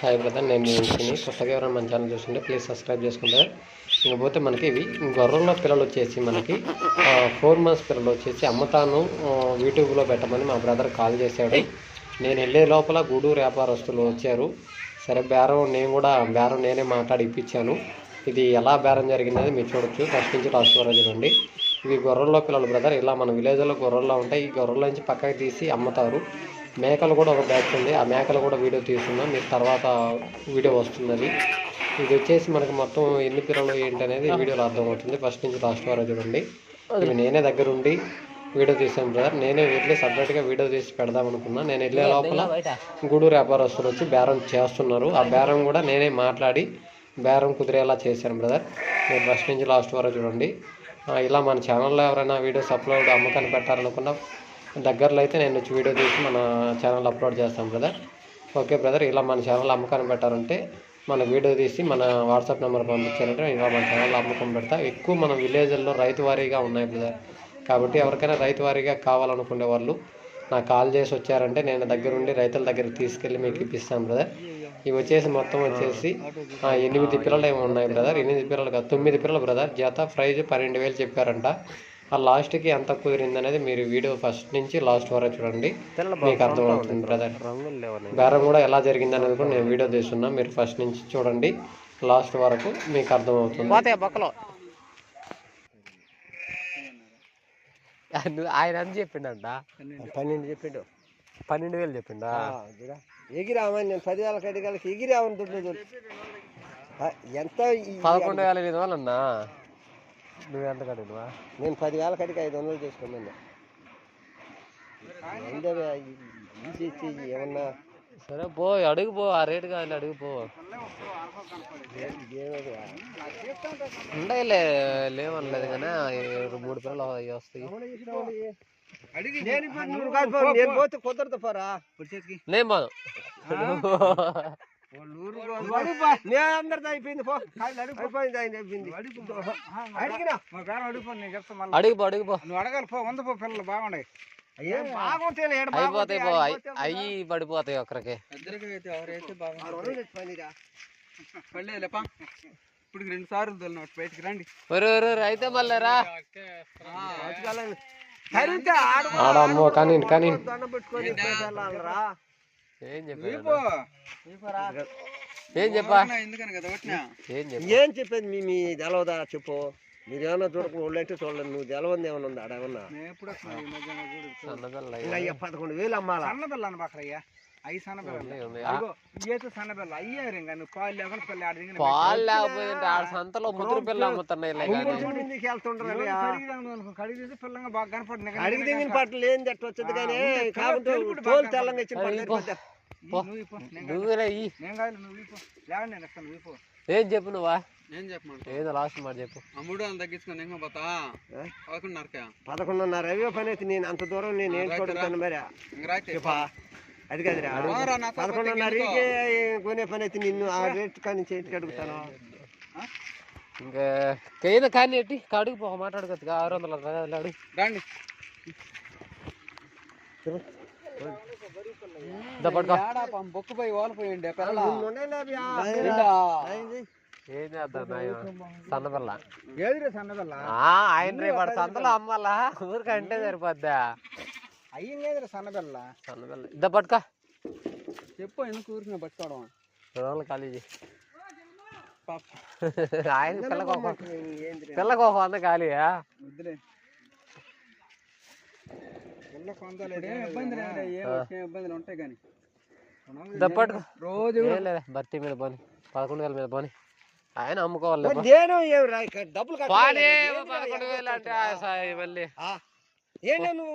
Hi brother నేను నేను ఇంటిని కొత్తగా ఎవరైనా మన ఛానల్ చూస్తుంటే ప్లీజ్ సబ్స్క్రైబ్ చేసుకుంటారు ఇకపోతే మనకి ఇవి గొర్రెల పిల్లలు వచ్చేసి మనకి ఫోర్ మంత్స్ పిల్లలు వచ్చేసి అమ్మతాను యూట్యూబ్లో పెట్టమని మా బ్రదర్ కాల్ చేశాడు. నేను వెళ్ళే లోపల గూడూరు వ్యాపారస్తులు వచ్చారు. సరే బేరం నేను కూడా బేరం నేనే మాట్లాడి ఇప్పించాను. ఇది ఎలా బేరం జరిగినది మీరు చూడొచ్చు. ఫస్ట్ నుంచి లాస్ట్ వరకు చూడండి. ఇవి గొర్రెల్లో పిల్లలు బ్రదర్ ఇలా మన విలేజ్లో గొర్రెల్లో ఉంటాయి. ఈ గొర్రెల నుంచి పక్కకి తీసి అమ్ముతారు. మేకలు కూడా ఒక బ్యాచ్ ఉంది. ఆ మేకలు కూడా వీడియో తీస్తున్నాం. మీకు తర్వాత వీడియో వస్తున్నది. ఇది వచ్చేసి మనకి మొత్తం ఎన్ని పిల్లలు ఏంటి అనేది వీడియోలో అర్థమవుతుంది. ఫస్ట్ నుంచి లాస్ట్ వరకు చూడండి. ఇవి నేనే దగ్గర ఉండి వీడియో తీసాను బ్రదర్. నేనే వెళ్ళి సపరేట్గా వీడియో తీసి పెడదాం అనుకున్నా. నేను వెళ్ళే లోపల గూడూరు వ్యాపారస్తులు వచ్చి బేరం చేస్తున్నారు. ఆ బేరం కూడా నేనే మాట్లాడి బేరం కుదిరేలా చేశాను బ్రదర్. మీరు ఫస్ట్ నుంచి లాస్ట్ వరకు చూడండి. ఇలా మన ఛానల్లో ఎవరైనా వీడియోస్ అప్లోడ్ అమ్మకాన్ని పెట్టాలనుకున్నా దగ్గరలో అయితే నేను వచ్చి వీడియో తీసి మన ఛానల్ అప్లోడ్ చేస్తాను బ్రదర్ ఓకే బ్రదర్ ఇలా మన ఛానల్ అమ్మకాన్ని పెట్టారంటే మన వీడియో తీసి మన వాట్సాప్ నెంబర్ పంపించారంటే ఇలా మన ఛానల్ అమ్మకం పెడతా. ఎక్కువ మన విలేజ్ల్లో రైతు వారీగా ఉన్నాయి బ్రదర్ కాబట్టి ఎవరికైనా రైతు వారీగా కావాలనుకునే వాళ్ళు నాకు కాల్ చేసి వచ్చారంటే నేను దగ్గరుండి రైతుల దగ్గరికి తీసుకెళ్ళి మీకు ఇప్పిస్తాను బ్రదర్ ఇవి వచ్చేసి మొత్తం వచ్చేసి ఎనిమిది పిల్లలు ఏమి ఉన్నాయి బ్రదర్ ఎనిమిది పిల్లలు కాదు తొమ్మిది పిల్లలు బ్రదర్ జత ప్రైజ్ పన్నెండు వేలు చెప్పారంట. ఆ లాస్ట్కి ఎంత కుదిరింది అనేది మీరు వీడియో ఫస్ట్ నుంచి లాస్ట్ వరకు చూడండి. మీకు అర్థమవుతుంది బ్రదర్. బేరం కూడా ఎలా జరిగింది అనేది కూడా నేను వీడియో తీస్తున్నా. మీరు ఫస్ట్ నుంచి చూడండి లాస్ట్ వరకు మీకు అర్థమవుతుంది పోతాయి బొక్కలో? ఆయన అని చెప్పిండంట. పన్నెండు చెప్పిండు. పన్నెండు వేలు చెప్పిండా? ఎగిరామని నేను పదివేల కడిగాలకి ఎగిరామని దుడ్డు ఎంత ఈ- పదకొండు వేల ఎనిమిది వందలు అన్నా? నువ్వు ఎంత కడిగినవా నేను పదివేల కడిగి ఐదు వందలు చేసుకోమన్నా చేసి ఏమన్నా సరే పో అడుగు పో ఆ రేటు కానీ అడుగు పో. ఉండయిలే లేవనలేదు కానీ మూడు పిల్లలు అవి వస్తాయి. కాదు నేను పోతే కుదరదు పోరా. నేను పోను. నేను అందరితో అయిపోయింది పో. అయిపోయింది ఆయన అయిపోయింది. అడిగినా? అడుగు పో అడుగు పో నువ్వు అడగాలి పో. వంద పో పిల్లలు బాగున్నాయి. అయ్యా బాగుంటే ఏడ అయిపోతాయి పో. అయ్యి పడిపోతాయి. పడలేపా ఇప్పుడు రెండు సార్లు తోలిన బయటికి రండి. అయితే మళ్ళీ రా. కానీ కానీ ఏం చెప్పా? ఏం చెప్పా? ఏం చెప్పేది మీ మీ తెలవదా చెప్పు. మీరు ఏమన్నా చూడకుండా ఒళ్ళంటే చూడలేదు నువ్వు తెలవంది ఏమన్నా ఉందా? ఆడేమన్నా అయ్యా పదకొండు వేలు అమ్మాలా? సన్న పిల్ల అని బాకరయ్యా అవి సన్న పిల్లలు ఉంది, ఉంది. అదిగో ఇయ్యైతే సన్న పిల్ల అయ్యారు ఇంకా నువ్వు పాలు లేకుండా పిల్ల ఆడ దిగిన పాలు లేకపోతే ఆడ సంతలో ముద్ర పిల్ల అమ్ముతున్నాయి ఇంటికి వెళ్తుంటారు కడిగి తీసి పిల్లంగా బాగా కనపడింది అడిగి దిగిన పట్టలు ఏం తట్టు వచ్చేది కానీ కాబట్టి తోలు తెల్లంగా ఇచ్చిన పట్టలు పో. పెద్ద. పో. నువ్వు నువ్వు ఇపో లేవండి నేను ఇస్తాను నువ్వు ఇపో ఏం చెప్పు నువ్వా? నేను చెప్పమంట? ఏదో లాస్ట్ మాట చెప్పు. అమ్ముడు అని తగ్గించుకొని ఇంకా పోతా ఏ? పదకొండున్నరకే? పదకొండున్నర. అవే పని అయితే నేను అంత దూరం నేను వేసుకోవడం మరి. అది కదరా. పదకొండున్నరకే కొనే పని అయితే నిన్ను ఆ రేట్ కానీ చేతికి అడుగుతాను. ఇంకా కేన కానీ ఎట్టి కడుగు పో మాట్లాడుకోవచ్చు ఆరు వందల అడుగు రండి. దా పట్టుకో. బొక్కు పోయి ఓలిపోయిండి పిల్ల ఏం చేద్దాం ఏదిరే పిల్ల ఆయన రేపు ఆడ సంతలో అమ్మాలా ఊరికంటే సరిపోద్దా? అయ్యం ఏదిరే సన్న పిల్ల సన్నపిల్ల ఇద్దా పట్టుకో. చెప్పు ఎందుకు పట్టుకోవడం? రోజులు. పాప. ఆయన ఖాళీయా పిల్ల ఏం వచ్చే ఇబ్బందులు ఉంటాయి కానీ. రోజు భర్తీ మీద పోని. పదకొండు వేల మీద పోని. ఆయన అమ్ముకోవాలి నేను డబ్బులు పదకొండు వేలు అంటే ఆ సా- మళ్ళీ. ఏంటో నువ్వు